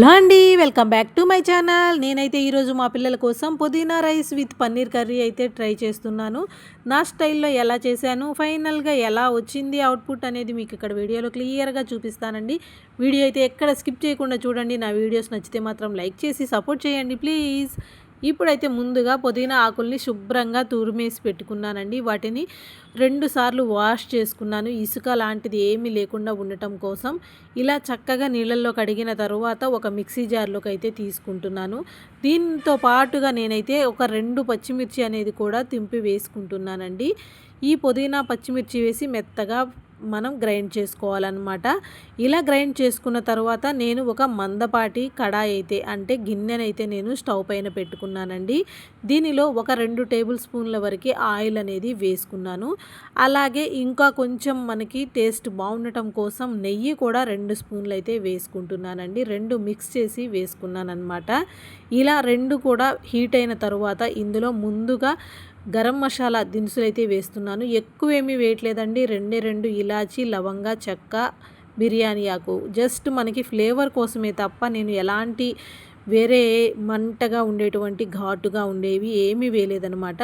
Hello అండి welcome back to my channel. నేనైతే ఈరోజు మా పిల్లల కోసం పుదీనా రైస్ విత్ పన్నీర్ కర్రీ అయితే ట్రై చేస్తున్నాను. నా స్టైల్లో ఎలా చేశాను ఫైనల్గా ఎలా వచ్చింది అవుట్పుట్ అనేది మీకు ఇక్కడ వీడియోలో క్లియర్గా చూపిస్తానండి. వీడియో అయితే ఎక్కడ స్కిప్ చేయకుండా చూడండి. నా వీడియోస్ నచ్చితే మాత్రం లైక్ చేసి సపోర్ట్ చేయండి ప్లీజ్. ఇప్పుడైతే ముందుగా పుదీనా ఆకుల్ని శుభ్రంగా తురిమేసి పెట్టుకున్నానండి. వాటిని రెండు సార్లు వాష్ చేసుకున్నాను. ఇసుక లాంటిది ఏమీ లేకుండా ఉండటం కోసం. ఇలా చక్కగా నీళ్ళల్లో కడిగిన తర్వాత ఒక మిక్సీ జార్లోకి అయితే తీసుకుంటున్నాను. దీంతో పాటుగా నేనైతే ఒక రెండు పచ్చిమిర్చి అనేది కూడా తింపి వేసుకుంటున్నానండి. ఈ పుదీనా పచ్చిమిర్చి వేసి మెత్తగా మనం గ్రైండ్ చేసుకోవాలన్నమాట. ఇలా గ్రైండ్ చేసుకున్న తర్వాత నేను ఒక మందపాటి కడాయి అయితే అంటే గిన్నెనైతే నేను స్టవ్ పైన పెట్టుకున్నానండి. దీనిలో ఒక రెండు టేబుల్ స్పూన్ల వరకు ఆయిల్ అనేది వేసుకున్నాను. అలాగే ఇంకా కొంచెం మనకి టేస్ట్ బాగుండటం కోసం నెయ్యి కూడా రెండు స్పూన్లు అయితే వేసుకుంటున్నానండి. రెండు మిక్స్ చేసి వేసుకున్నాను అనమాట ఇలా రెండు కూడా హీట్ అయిన తర్వాత ఇందులో ముందుగా గరం మసాలా దినుసులు అయితే వేస్తున్నాను. ఎక్కువ ఏమీ వేయట్లేదండి. రెండే రెండు ఇలాచీ లవంగా చెక్క బిర్యానీ ఆకు. జస్ట్ మనకి ఫ్లేవర్ కోసమే తప్ప నేను ఎలాంటి వేరే మంటగా ఉండేటువంటి ఘాటుగా ఉండేవి ఏమీ వేయలేదనమాట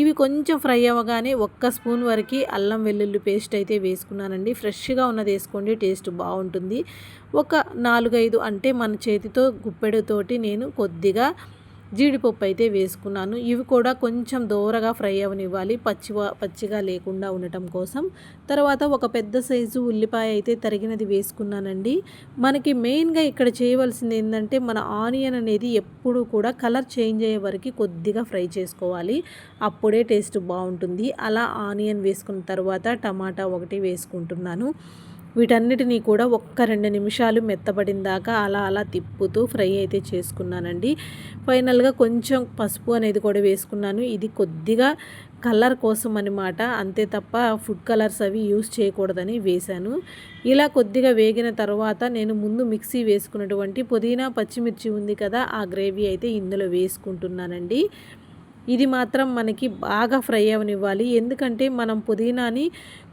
ఇవి కొంచెం ఫ్రై అవ్వగానే ఒక్క స్పూన్ వరకు అల్లం వెల్లుల్లి పేస్ట్ అయితే వేసుకున్నానండి. ఫ్రెష్గా ఉన్నది వేసుకోండి టేస్ట్ బాగుంటుంది. ఒక నాలుగైదు అంటే మన చేతితో గుప్పెడుతోటి నేను కొద్దిగా జీడిపప్పు అయితే వేసుకున్నాను. ఇవి కూడా కొంచెం దూరగా ఫ్రై అవనివ్వాలి. పచ్చివా పచ్చిగా లేకుండా ఉండటం కోసం. తర్వాత ఒక పెద్ద సైజు ఉల్లిపాయ అయితే తరిగినది వేసుకున్నానండి. మనకి మెయిన్గా ఇక్కడ చేయవలసింది ఏంటంటే మన ఆనియన్ అనేది ఎప్పుడు కూడా కలర్ చేంజ్ అయ్యే వరకు కొద్దిగా ఫ్రై చేసుకోవాలి. అప్పుడే టేస్ట్ బాగుంటుంది. అలా ఆనియన్ వేసుకున్న తర్వాత టమాటా ఒకటి వేసుకుంటున్నాను. వీటన్నిటినీ కూడా ఒక్క రెండు నిమిషాలు మెత్తబడిన దాకా అలా అలా తిప్పుతూ ఫ్రై అయితే చేసుకున్నానండి. ఫైనల్గా కొంచెం పసుపు అనేది కూడా వేసుకున్నాను. ఇది కొద్దిగా కలర్ కోసం అనమాట అంతే తప్ప ఫుడ్ కలర్స్ అవి యూస్ చేయకూడదని వేశాను. ఇలా కొద్దిగా వేగిన తర్వాత నేను ముందు మిక్సీ వేసుకున్నటువంటి పుదీనా పచ్చిమిర్చి ఉంది కదా ఆ గ్రేవీ అయితే ఇందులో వేసుకుంటున్నానండి. ఇది మాత్రం మనకి బాగా ఫ్రై అవనివ్వాలి. ఎందుకంటే మనం పుదీనాని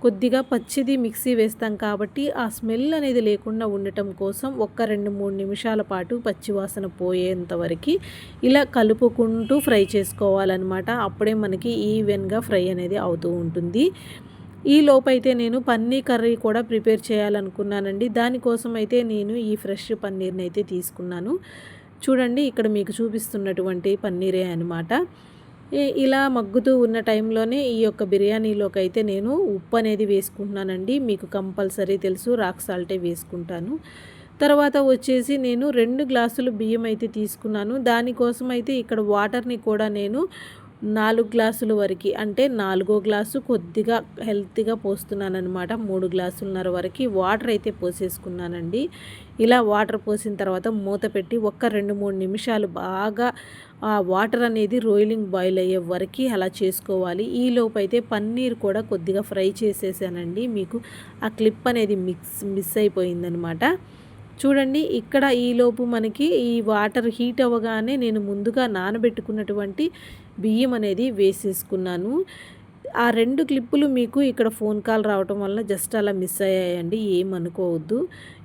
కొద్దిగా పచ్చిది మిక్సీ వేస్తాం కాబట్టి ఆ స్మెల్ అనేది లేకుండా ఉండటం కోసం ఒక్క రెండు మూడు నిమిషాల పాటు పచ్చివాసన పోయేంత వరకు ఇలా కలుపుకుంటూ ఫ్రై చేసుకోవాలన్నమాట. అప్పుడే మనకి ఈవెన్గా ఫ్రై అనేది అవుతూ ఉంటుంది. ఈ లోపైతే నేను పన్నీర్ కర్రీ కూడా ప్రిపేర్ చేయాలనుకున్నానండి. దానికోసం అయితే నేను ఈ ఫ్రెష్ పన్నీర్ని అయితే తీసుకున్నాను. చూడండి ఇక్కడ మీకు చూపిస్తున్నటువంటి పన్నీరే అనమాట ఇలా మగ్గుతూ ఉన్న టైంలోనే ఈ యొక్క బిర్యానీలోకి అయితే నేను ఉప్పు అనేది వేసుకుంటున్నానండి. మీకు కంపల్సరీ తెలుసు రాక్ సాల్టే వేసుకుంటాను. తర్వాత వచ్చేసి నేను రెండు గ్లాసులు బియ్యం అయితే తీసుకున్నాను. దానికోసం అయితే ఇక్కడ వాటర్ని కూడా నేను నాలుగు గ్లాసుల వరకు అంటే నాలుగో గ్లాసు కొద్దిగా హెల్తీగా పోస్తున్నాను అనమాట మూడు గ్లాసులున్నర వరకు వాటర్ అయితే పోసేసుకున్నానండి. ఇలా వాటర్ పోసిన తర్వాత మూత పెట్టి ఒక్క రెండు మూడు నిమిషాలు బాగా ఆ వాటర్ అనేది రోయిలింగ్ బాయిల్ అయ్యే వరకు అలా చేసుకోవాలి. ఈ అయితే పన్నీర్ కూడా కొద్దిగా ఫ్రై చేసేసానండి. మీకు ఆ క్లిప్ అనేది మిక్స్ మిస్ అయిపోయిందనమాట చూడండి ఇక్కడ ఈలోపు మనకి ఈ వాటర్ హీట్ అవ్వగానే నేను ముందుగా నానబెట్టుకున్నటువంటి బియ్యం అనేది వేసేసుకున్నాను. ఆ రెండు క్లిప్పులు మీకు ఇక్కడ ఫోన్ కాల్ రావటం వల్ల జస్ట్ అలా మిస్ అయ్యాయండి ఏమనుకోవద్దు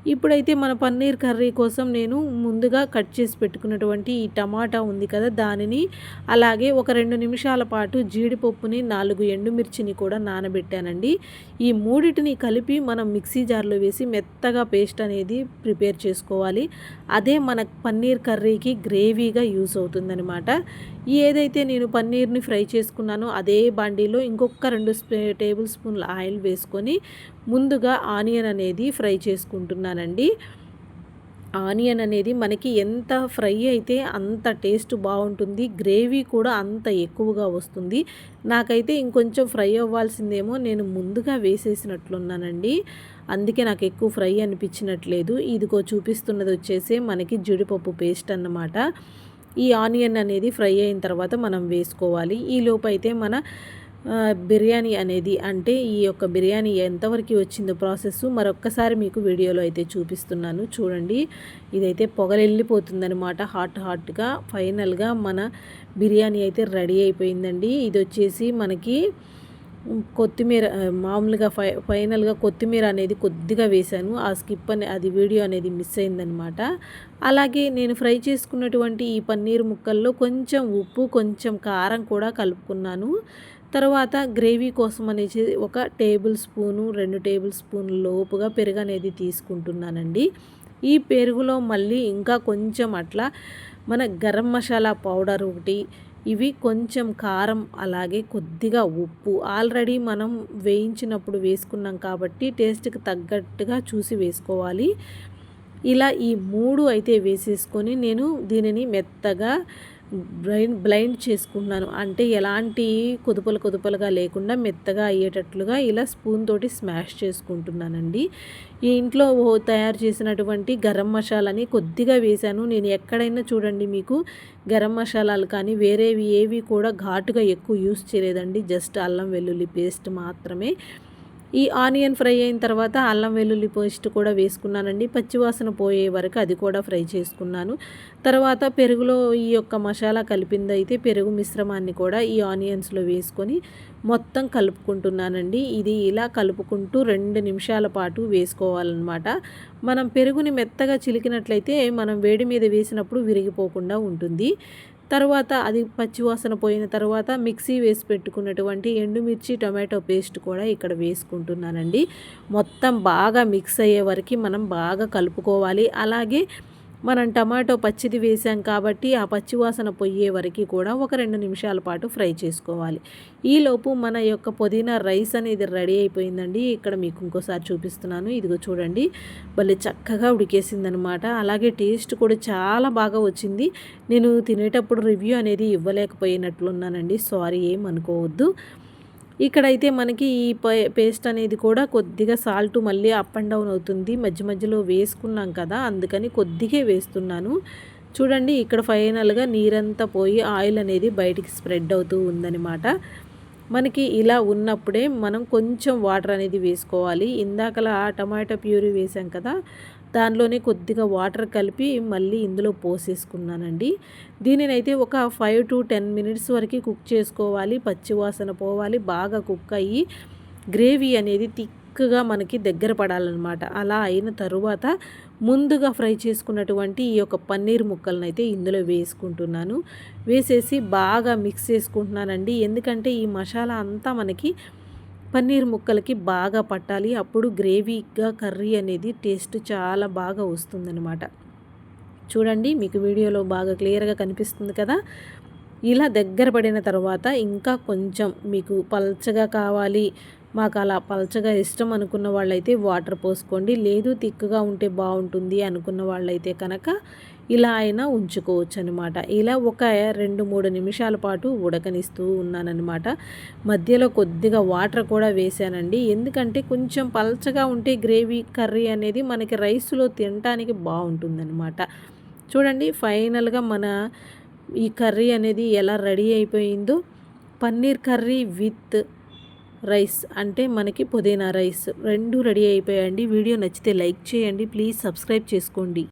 ఇప్పుడైతే మన పన్నీర్ కర్రీ కోసం నేను ముందుగా కట్ చేసి పెట్టుకున్నటువంటి ఈ టమాటా ఉంది కదా దానిని అలాగే ఒక రెండు నిమిషాల పాటు జీడిపప్పుని నాలుగు ఎండుమిర్చిని కూడా నానబెట్టానండి. ఈ మూడిటిని కలిపి మనం మిక్సీ జార్లో వేసి మెత్తగా పేస్ట్ అనేది ప్రిపేర్ చేసుకోవాలి. అదే మన పన్నీర్ కర్రీకి గ్రేవీగా యూస్ అవుతుందనమాట ఏదైతే నేను పన్నీర్ని ఫ్రై చేసుకున్నానో అదే బాండీలో ఇంకొక రెండు టేబుల్ స్పూన్ల ఆయిల్ వేసుకొని ముందుగా ఆనియన్ అనేది ఫ్రై చేసుకుంటున్నానండి. ఆనియన్ అనేది మనకి ఎంత ఫ్రై అయితే అంత టేస్ట్ బాగుంటుంది. గ్రేవీ కూడా అంత ఎక్కువగా వస్తుంది. నాకైతే ఇంకొంచెం ఫ్రై అవ్వాల్సిందేమో నేను ముందుగా వేసేసినట్లున్నానండి. అందుకే నాకు ఎక్కువ ఫ్రై అనిపించినట్లేదు. ఇదిగో చూపిస్తున్నది వచ్చేసి మనకి జీడిపప్పు పేస్ట్ అన్నమాట. ఈ ఆనియన్ అనేది ఫ్రై అయిన తర్వాత మనం వేసుకోవాలి. ఈ లోపు అయితే మన బిర్యానీ అనేది అంటే ఈ యొక్క బిర్యానీ ఎంతవరకు వచ్చిందో ప్రాసెస్ మరొక్కసారి మీకు వీడియోలో అయితే చూపిస్తున్నాను. చూడండి ఇదైతే పొగలెళ్ళిపోతుందనమాట హాట్ హాట్గా ఫైనల్గా మన బిర్యానీ అయితే రెడీ అయిపోయిందండి. ఇది వచ్చేసి మనకి కొత్తిమీర మామూలుగా ఫై ఫైనల్గా కొత్తిమీర అనేది కొద్దిగా వేశాను. ఆ స్కిప్ అనే అది వీడియో అనేది మిస్ అయిందనమాట అలాగే నేను ఫ్రై చేసుకున్నటువంటి ఈ పన్నీర్ ముక్కల్లో కొంచెం ఉప్పు కొంచెం కారం కూడా కలుపుకున్నాను. తర్వాత గ్రేవీ కోసం అనేసి ఒక టేబుల్ స్పూను రెండు టేబుల్ స్పూన్ లోపుగా పెరుగు అనేది తీసుకుంటున్నానండి. ఈ పెరుగులో మళ్ళీ ఇంకా కొంచెం అట్లా మన గరం మసాలా పౌడర్ ఒకటి ఇవి కొంచెం కారం అలాగే కొద్దిగా ఉప్పు. ఆల్రెడీ మనం వేయించినప్పుడు వేసుకున్నాం కాబట్టి టేస్ట్కి తగ్గట్టుగా చూసి వేసుకోవాలి. ఇలా ఈ మూడు అయితే వేసేసుకొని నేను దీనిని మెత్తగా బ్లైండ్ బ్లైండ్ చేసుకున్నాను అంటే ఎలాంటి కుదుపలు కుదుపలుగా లేకుండా మెత్తగా అయ్యేటట్లుగా ఇలా స్పూన్ తోటి స్మాష్ చేసుకుంటున్నానండి. ఈ ఇంట్లో తయారు చేసినటువంటి గరం మసాలాని కొద్దిగా వేశాను. నేను ఎక్కడైనా చూడండి మీకు గరం మసాలాలు కానీ వేరేవి ఏవి కూడా ఘాటుగా ఎక్కువ యూస్ చేయలేదండి. జస్ట్ అల్లం వెల్లుల్లి పేస్ట్ మాత్రమే. ఈ ఆనియన్ ఫ్రై అయిన తర్వాత అల్లం వెల్లుల్లి పేస్ట్ కూడా వేసుకున్నానండి. పచ్చివాసన పోయే వరకు అది కూడా ఫ్రై చేసుకున్నాను. తర్వాత పెరుగులో ఈ యొక్క మసాలా కలిపింది అయితే పెరుగు మిశ్రమాన్ని కూడా ఈ ఆనియన్స్లో వేసుకొని మొత్తం కలుపుకుంటున్నానండి. ఇది ఇలా కలుపుకుంటూ రెండు నిమిషాల పాటు వేసుకోవాలన్నమాట. మనం పెరుగుని మెత్తగా చిలికినట్లయితే మనం వేడి మీద వేసినప్పుడు విరిగిపోకుండా ఉంటుంది. తర్వాత అది పచ్చివాసన పోయిన తర్వాత మిక్సీ వేసి పెట్టుకున్నటువంటి ఎండుమిర్చి టొమాటో పేస్ట్ కూడా ఇక్కడ వేసుకుంటున్నానండి. మొత్తం బాగా మిక్స్ అయ్యే వరకు మనం బాగా కలుపుకోవాలి. అలాగే మనం టమాటో పచ్చిది వేసాం కాబట్టి ఆ పచ్చివాసన పొయ్యే వరకు కూడా ఒక రెండు నిమిషాల పాటు ఫ్రై చేసుకోవాలి. ఈలోపు మన యొక్క పుదీనా రైస్ అనేది రెడీ అయిపోయిందండి. ఇక్కడ మీకు ఇంకోసారి చూపిస్తున్నాను. ఇదిగో చూడండి. భలే చక్కగా ఉడికేసిందనమాట. అలాగే టేస్ట్ కూడా చాలా బాగా వచ్చింది. నేను తినేటప్పుడు రివ్యూ అనేది ఇవ్వలేకపోయినట్లున్నానండి. సారీ ఏం అనుకోవద్దు. ఇక్కడైతే మనకి ఈ పే- పేస్ట్ అనేది కూడా కొద్దిగా సాల్ట్ మళ్ళీ అప్ అండ్ డౌన్ అవుతుంది. మధ్య మధ్యలో వేసుకున్నాం కదా అందుకని కొద్దిగే వేస్తున్నాను. చూడండి ఇక్కడ ఫైనల్గా నీరంతా పోయి ఆయిల్ అనేది బయటికి స్ప్రెడ్ అవుతూ ఉందన్నమాట. మనకి ఇలా ఉన్నప్పుడే మనం కొంచెం వాటర్ అనేది వేసుకోవాలి. ఇందాకలా టమాటా ప్యూరీ వేసాం కదా దానిలోనే కొద్దిగా వాటర్ కలిపి మళ్ళీ ఇందులో పోసేసుకున్నానండి. దీనినైతే ఒక ఫైవ్ టు టెన్ మినిట్స్ వరకు కుక్ చేసుకోవాలి పచ్చివాసన పోవాలి బాగా కుక్ అయ్యి గ్రేవీ అనేది థిక్గా మనకి దగ్గర పడాలన్నమాట. అలా అయిన తరువాత ముందుగా ఫ్రై చేసుకున్నటువంటి ఈ యొక్క పన్నీర్ ముక్కలను అయితే ఇందులో వేసుకుంటున్నాను. వేసేసి బాగా మిక్స్ చేసుకుంటున్నానండి. ఎందుకంటే ఈ మసాలా అంతా మనకి పన్నీర్ ముక్కలకి బాగా పట్టాలి. అప్పుడు గ్రేవీగా కర్రీ అనేది టేస్ట్ చాలా బాగా వస్తుందన్నమాట. చూడండి మీకు వీడియోలో బాగా క్లియర్గా కనిపిస్తుంది కదా? ఇలా దగ్గర పడిన తర్వాత ఇంకా కొంచెం మీకు పల్చగా కావాలి. మాకు అలా పల్చగా ఇష్టం అనుకున్న వాళ్ళైతే వాటర్ పోసుకోండి. లేదు తిక్కుగా ఉంటే బాగుంటుంది అనుకున్న వాళ్ళైతే కనుక ఇలా అయినా ఉంచుకోవచ్చు అనమాట ఇలా ఒక రెండు మూడు నిమిషాల పాటు ఉడకనిస్తూ ఉన్నానన్నమాట. మధ్యలో కొద్దిగా వాటర్ కూడా వేసానండి. ఎందుకంటే కొంచెం పలచగా ఉంటే గ్రేవీ కర్రీ అనేది మనకి రైస్లో తినటానికి బాగుంటుందన్నమాట. చూడండి ఫైనల్గా మన ఈ కర్రీ అనేది ఎలా రెడీ అయిపోయిందో. పన్నీర్ కర్రీ విత్ రైస్ అంటే మనకి పుదీనా రైస్ రెండు రెడీ అయిపోయాయండి. వీడియో నచ్చితే లైక్ చేయండి. ప్లీజ్ సబ్స్క్రైబ్ చేసుకోండి.